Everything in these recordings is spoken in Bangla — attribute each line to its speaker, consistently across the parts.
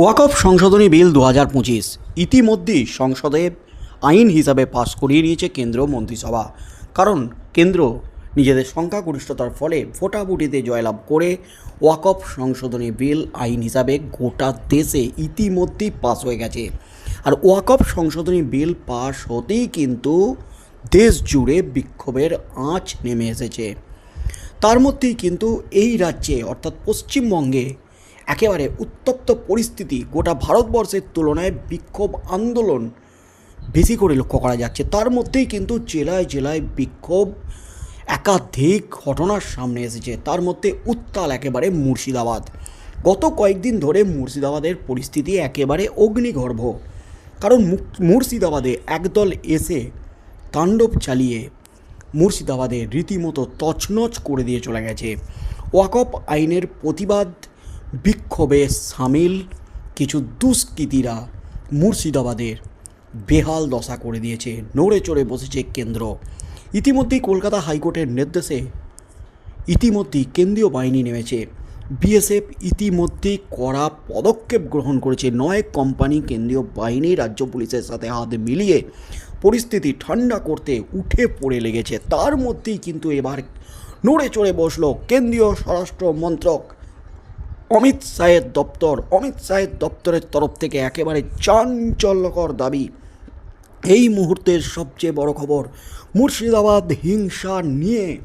Speaker 1: ওয়াকফ সংশোধনী বিল দু হাজার পঁচিশ। ইতিমধ্যেই সংসদে আইন হিসাবে পাস করিয়ে নিয়েছে কেন্দ্র মন্ত্রিসভা। কারণ কেন্দ্র নিজেদের সংখ্যাগরিষ্ঠতার ফলে ভোটাভুটিতে জয়লাভ করে ওয়াকফ সংশোধনী বিল আইন হিসাবে গোটা দেশে ইতিমধ্যেই পাস হয়ে গেছে। আর ওয়াকফ সংশোধনী বিল পাস হতেই কিন্তু দেশ জুড়ে বিক্ষোভের আঁচ নেমে এসেছে। তার মধ্যেই কিন্তু এই রাজ্যে, অর্থাৎ পশ্চিমবঙ্গে একেবারে উত্তপ্ত পরিস্থিতি গোটা ভারতবর্ষের তুলনায় বিক্ষোভ আন্দোলন বেশি করে লক্ষ্য করা যাচ্ছে। তার মধ্যেই কিন্তু জেলায় জেলায় বিক্ষোভ একাধিক ঘটনার সামনে এসেছে। তার মধ্যে উত্তাল একেবারে মুর্শিদাবাদ। গত কয়েকদিন ধরে মুর্শিদাবাদের পরিস্থিতি একেবারে অগ্নিগর্ভ। কারণ মুর্শিদাবাদে একদল এসে তাণ্ডব চালিয়ে মুর্শিদাবাদে রীতিমতো তছনছ করে দিয়ে চলে গেছে। ওয়াকফ আইনের প্রতিবাদ বিক্ষোভে সামিল কিছু দুষ্কৃতীরা মুর্শিদাবাদের বেহাল দশা করে দিয়েছে। নড়ে চড়ে বসেছে কেন্দ্র। ইতিমধ্যেই কলকাতা হাইকোর্টের নির্দেশে ইতিমধ্যেই কেন্দ্রীয় বাহিনী নেমেছে। বিএসএফ ইতিমধ্যেই কড়া পদক্ষেপ গ্রহণ করেছে। নয় কোম্পানি কেন্দ্রীয় বাহিনী, রাজ্য পুলিশের সাথে হাত মিলিয়ে পরিস্থিতি ঠান্ডা করতে উঠে পড়ে লেগেছে। তার মধ্যেই কিন্তু এবার নড়ে চড়ে বসল কেন্দ্রীয় স্বরাষ্ট্র মন্ত্রক। অমিত শাহের দপ্তর, অমিত শাহের দপ্তরের তরফ থেকে একেবারে চাঞ্চল্যকর দাবি। এই মুহূর্তের সবচেয়ে বড় খবর, মুর্শিদাবাদ হিংসা নিয়ে।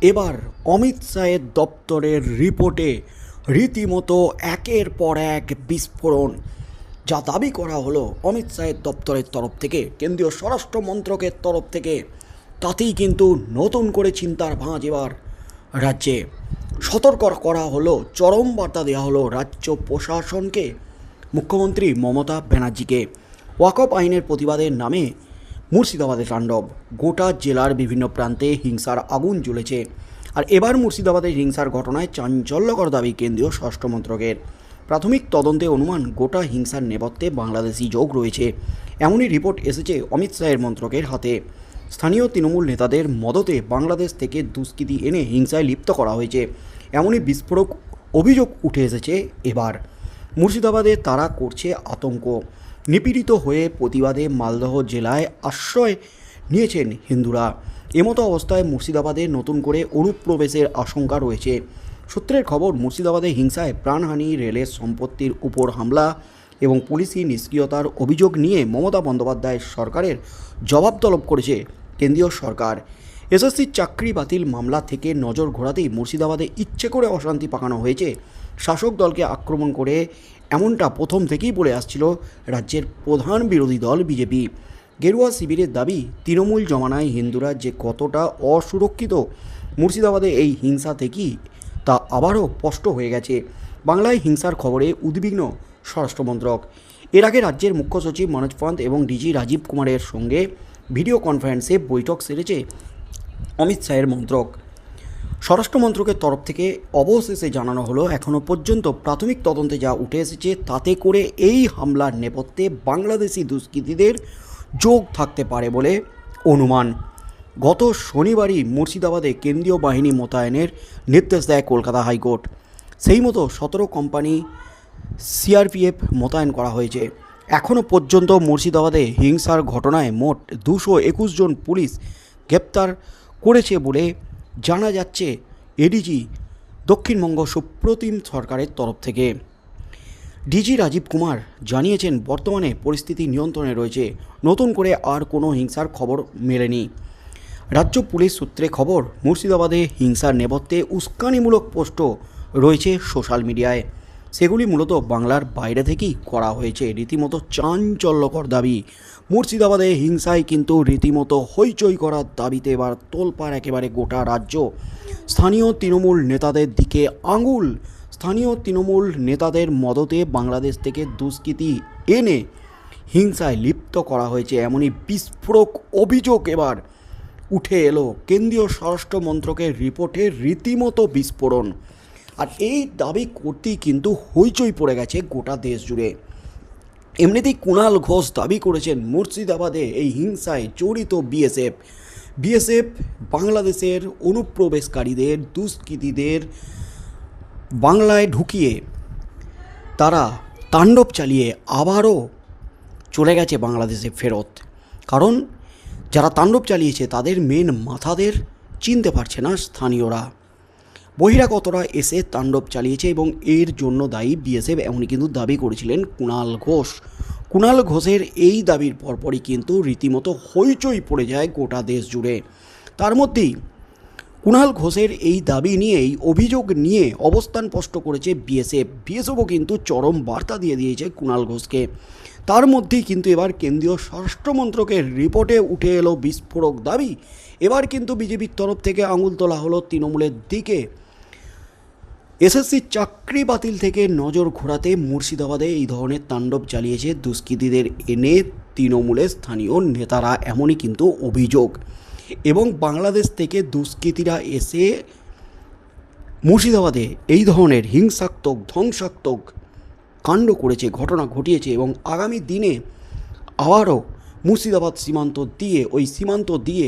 Speaker 1: এবার অমিত শাহের দপ্তরের রিপোর্টে রীতিমতো একের পর এক বিস্ফোরণ। যা দাবি করা হলো অমিত শাহের দপ্তরের তরফ থেকে, কেন্দ্রীয় স্বরাষ্ট্র মন্ত্রকের তরফ থেকে। তাতেই কিন্তু নতুন করে চিন্তার ভাঁজ এবার রাজ্যে। সতর্ক করা হলো, চরম বার্তা দেওয়া হলো রাজ্য প্রশাসনকে, মুখ্যমন্ত্রী মমতা ব্যানার্জিকে। ওয়াকফ আইনের প্রতিবাদের নামে মুর্শিদাবাদে তাণ্ডব। গোটা জেলার বিভিন্ন প্রান্তে হিংসার আগুন জ্বলেছে। আর এবার মুর্শিদাবাদের হিংসার ঘটনায় চাঞ্চল্যকর দাবি কেন্দ্রীয় স্বরাষ্ট্র মন্ত্রকের। প্রাথমিক তদন্তে অনুমান, গোটা হিংসার নেপথ্যে বাংলাদেশি যোগ রয়েছে। এমনই রিপোর্ট এসেছে অমিত শাহের মন্ত্রকের হাতে। স্থানীয় তৃণমূল নেতাদের মদতে বাংলাদেশ থেকে দুষ্কৃতি এনে হিংসায় লিপ্ত করা হয়েছে। এমনই বিস্ফোরক অভিযোগ উঠে এসেছে এবার। মুর্শিদাবাদে তারা করছে আতঙ্ক। নিপীড়িত হয়ে প্রতিবাদে মালদহ জেলায় আশ্রয় নিয়েছেন হিন্দুরা। এমতো অবস্থায় মুর্শিদাবাদে নতুন করে অনুপ্রবেশের আশঙ্কা রয়েছে। সূত্রের খবর, মুর্শিদাবাদে হিংসায় প্রাণহানি, রেলের সম্পত্তির উপর হামলা এবং পুলিশি নিষ্ক্রিয়তার অভিযোগ নিয়ে মমতা বন্দ্যোপাধ্যায়ের সরকারের জবাব তলব করেছে কেন্দ্রীয় সরকার। এসএসসির চাকরি বাতিল মামলা থেকে নজর ঘোরাতেই মুর্শিদাবাদে ইচ্ছে করে অশান্তি পাকানো হয়েছে। শাসক দলকে আক্রমণ করে এমনটা প্রথম থেকেই বলে আসছিল রাজ্যের প্রধান বিরোধী দল বিজেপি। গেরুয়া শিবিরের দাবি, তৃণমূল জমানায় হিন্দুরা যে কতটা অসুরক্ষিত, মুর্শিদাবাদে এই হিংসা থেকেই তা আবারও স্পষ্ট হয়ে গেছে। বাংলায় হিংসার খবরে উদ্বিগ্ন স্বরাষ্ট্রমন্ত্রক। এর আগে রাজ্যের মুখ্য সচিব মনোজ পন্ত এবং ডিজি রাজীব কুমারের সঙ্গে ভিডিও কনফারেন্সে বৈঠক সেরেছে অমিত শাহের মন্ত্রক। স্বরাষ্ট্র মন্ত্রকের তরফ থেকে অবশেষে জানানো হলো এখনও পর্যন্ত প্রাথমিক তদন্তে যা উঠে এসেছে তাতে করে এই হামলার নেপথ্যে বাংলাদেশি দুষ্কৃতীদের যোগ থাকতে পারে বলে অনুমান। গত শনিবারই মুর্শিদাবাদে কেন্দ্রীয় বাহিনী মোতায়েনের নির্দেশ দেয় কলকাতা হাইকোর্ট। সেই মতো সতেরো কোম্পানি সিআরপিএফ মোতায়েন করা হয়েছে। এখনও পর্যন্ত মুর্শিদাবাদে হিংসার ঘটনায় মোট দুশো একুশ জন পুলিশ গ্রেপ্তার করেছে বলে জানা যাচ্ছে এডিজি দক্ষিণবঙ্গ সুপ্রতিম সরকারের তরফ থেকে। ডিজি রাজীব কুমার জানিয়েছেন, বর্তমানে পরিস্থিতি নিয়ন্ত্রণে রয়েছে। নতুন করে আর কোনো হিংসার খবর মেলেনি। রাজ্য পুলিশ সূত্রে খবর, মুর্শিদাবাদে হিংসার নেপথ্যে উস্কানিমূলক পোস্টও রয়েছে সোশ্যাল মিডিয়ায়। সেগুলি মূলত বাংলার বাইরে থেকেই করা হয়েছে। রীতিমতো চাঞ্চল্যকর দাবি। মুর্শিদাবাদে হিংসায় কিন্তু রীতিমতো হইচই করার দাবিতে এবার তোলপাড় একেবারে গোটা রাজ্য। স্থানীয় তৃণমূল নেতাদের দিকে আঙুল। স্থানীয় তৃণমূল নেতাদের মদতে বাংলাদেশ থেকে দুষ্কৃতি এনে হিংসায় লিপ্ত করা হয়েছে। এমনই বিস্ফোরক অভিযোগ এবার উঠে এলো। কেন্দ্রীয় স্বরাষ্ট্র মন্ত্রকের রিপোর্টে রীতিমতো বিস্ফোরণ। আর এই দাবি করতেই কিন্তু হইচই পড়ে গেছে গোটা দেশ জুড়ে। এমনিতেই কুণাল ঘোষ দাবি করেছেন মুর্শিদাবাদে এই হিংসায় জড়িত বিএসএফ। বিএসএফ বাংলাদেশের অনুপ্রবেশকারীদের, দুষ্কৃতীদের বাংলায় ঢুকিয়ে তারা তাণ্ডব চালিয়ে আবারও চলে গেছে বাংলাদেশে ফেরত। কারণ যারা তাণ্ডব চালিয়েছে তাদের মেন মাথাদের চিনতে পারছে না স্থানীয়রা। বহিরাগতরা এসে তাণ্ডব চালিয়েছে এবং এর জন্য দায়ী বিএসএফ এমনই কিন্তু দাবি করেছিলেন কুণাল ঘোষ। কুণাল ঘোষের এই দাবির পরপরই কিন্তু রীতিমতো হইচই পড়ে যায় গোটা দেশ জুড়ে। তার মধ্যেই কুণাল ঘোষের এই দাবি নিয়েই অভিযোগ নিয়ে অবস্থান স্পষ্ট করেছে বিএসএফ। বিএসএফও কিন্তু চরম বার্তা দিয়ে দিয়েছে কুণাল ঘোষকে। তার মধ্যেই কিন্তু এবার কেন্দ্রীয় স্বরাষ্ট্রমন্ত্রকের রিপোর্টে উঠে এলো বিস্ফোরক দাবি। এবার কিন্তু বিজেপির তরফ থেকে আঙুল তোলা হলো তৃণমূলের দিকে। এসএসসি চাকরি বাতিল থেকে নজর ঘোরাতে মুর্শিদাবাদে এই ধরনের তাণ্ডব চালিয়েছে দুষ্কৃতীদের এনে তৃণমূলের স্থানীয় নেতারা, এমনই কিন্তু অভিযোগ। এবং বাংলাদেশ থেকে দুষ্কৃতীরা এসে মুর্শিদাবাদে এই ধরনের হিংসাত্মক, ধ্বংসাত্মক কাণ্ড করেছে, ঘটনা ঘটিয়েছে এবং আগামী দিনে আবারও মুর্শিদাবাদ সীমান্ত দিয়ে, ওই সীমান্ত দিয়ে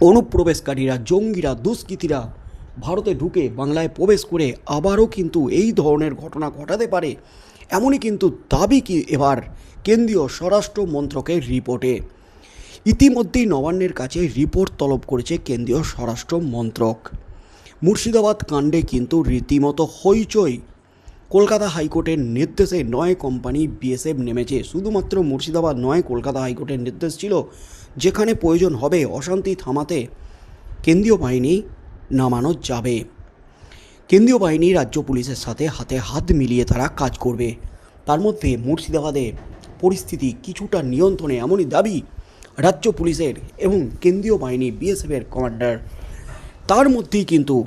Speaker 1: অনুপ্রবেশকারীরা, জঙ্গিরা, দুষ্কৃতীরা ভারতে ঢুকে বাংলায় প্রবেশ করে আবারও কিন্তু এই ধরনের ঘটনা ঘটাতে পারে, এমনই কিন্তু দাবি কি এবার কেন্দ্রীয় স্বরাষ্ট্র মন্ত্রকের রিপোর্টে। ইতিমধ্যেই নবান্নের কাছে রিপোর্ট তলব করেছে কেন্দ্রীয় স্বরাষ্ট্র মন্ত্রক। মুর্শিদাবাদ কাণ্ডে কিন্তু রীতিমতো হইচই। কলকাতা হাইকোর্টের নির্দেশে নয় কোম্পানি বিএসএফ নেমেছে। শুধুমাত্র মুর্শিদাবাদ নয়, কলকাতা হাইকোর্টের নির্দেশ ছিল, যেখানে প্রয়োজন হবে অশান্তি থামাতে। কেন্দ্রীয় বাহিনী নামানো যাবে। কেন্দ্রীয় বাহিনী, রাজ্য পুলিশের সাথে হাতে হাত মিলিয়ে তারা কাজ করবে। তার মধ্যে মুর্শিদাবাদে পরিস্থিতি কিছুটা নিয়ন্ত্রণে এমনই দাবি রাজ্য পুলিশের এবং কেন্দ্রীয় বাহিনী বিএসএফের কমান্ডার। তার মধ্যেই কিন্তু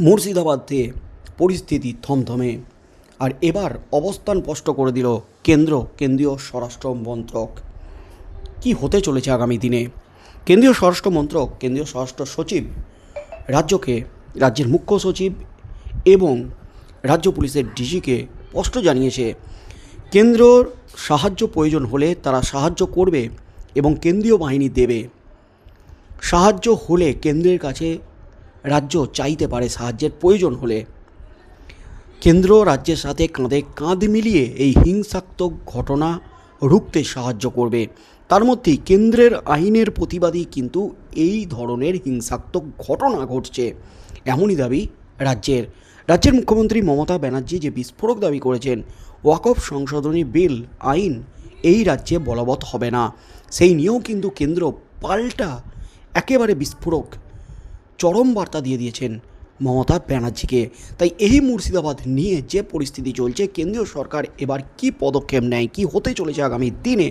Speaker 1: মুর্শিদাবাদে পরিস্থিতি থমথমে। আর এবার অবস্থান স্পষ্ট করে দিল কেন্দ্র, কেন্দ্রীয় স্বরাষ্ট্র মন্ত্রক। কি হতে চলেছে আগামী দিনে? কেন্দ্রীয় স্বরাষ্ট্র মন্ত্রক, কেন্দ্রীয় স্বরাষ্ট্র সচিব রাজ্যকে, রাজ্যের মুখ্য সচিব এবং রাজ্য পুলিশের ডিজিকে স্পষ্ট জানিয়েছে, কেন্দ্রর সাহায্য প্রয়োজন হলে তারা সাহায্য করবে এবং কেন্দ্রীয় বাহিনী দেবে। সাহায্য হলে কেন্দ্রের কাছে রাজ্য চাইতে পারে সাহায্যের প্রয়োজন হলে। কেন্দ্র রাজ্যের সাথে কাঁধে কাঁধ মিলিয়ে এই হিংসাত্মক ঘটনা রুখতে সাহায্য করবে। তার মধ্যেই কেন্দ্রের আইনের প্রতিবাদী কিন্তু এই ধরনের হিংসাত্মক ঘটনা ঘটছে। এমনই দাবি রাজ্যের। রাজ্যের মুখ্যমন্ত্রী মমতা ব্যানার্জি যে বিস্ফোরক দাবি করেছেন, ওয়াকফ সংশোধনী বিল, আইন এই রাজ্যে বলবৎ হবে না। সেই নিয়েও কিন্তু কেন্দ্র পাল্টা একেবারে বিস্ফোরক চরম বার্তা দিয়ে দিয়েছেন মমতা ব্যানার্জিকে। তাই এই মুর্শিদাবাদ নিয়ে যে পরিস্থিতি চলছে, কেন্দ্রীয় সরকার এবার কি পদক্ষেপ নেয়, কি হতে চলেছে আগামী দিনে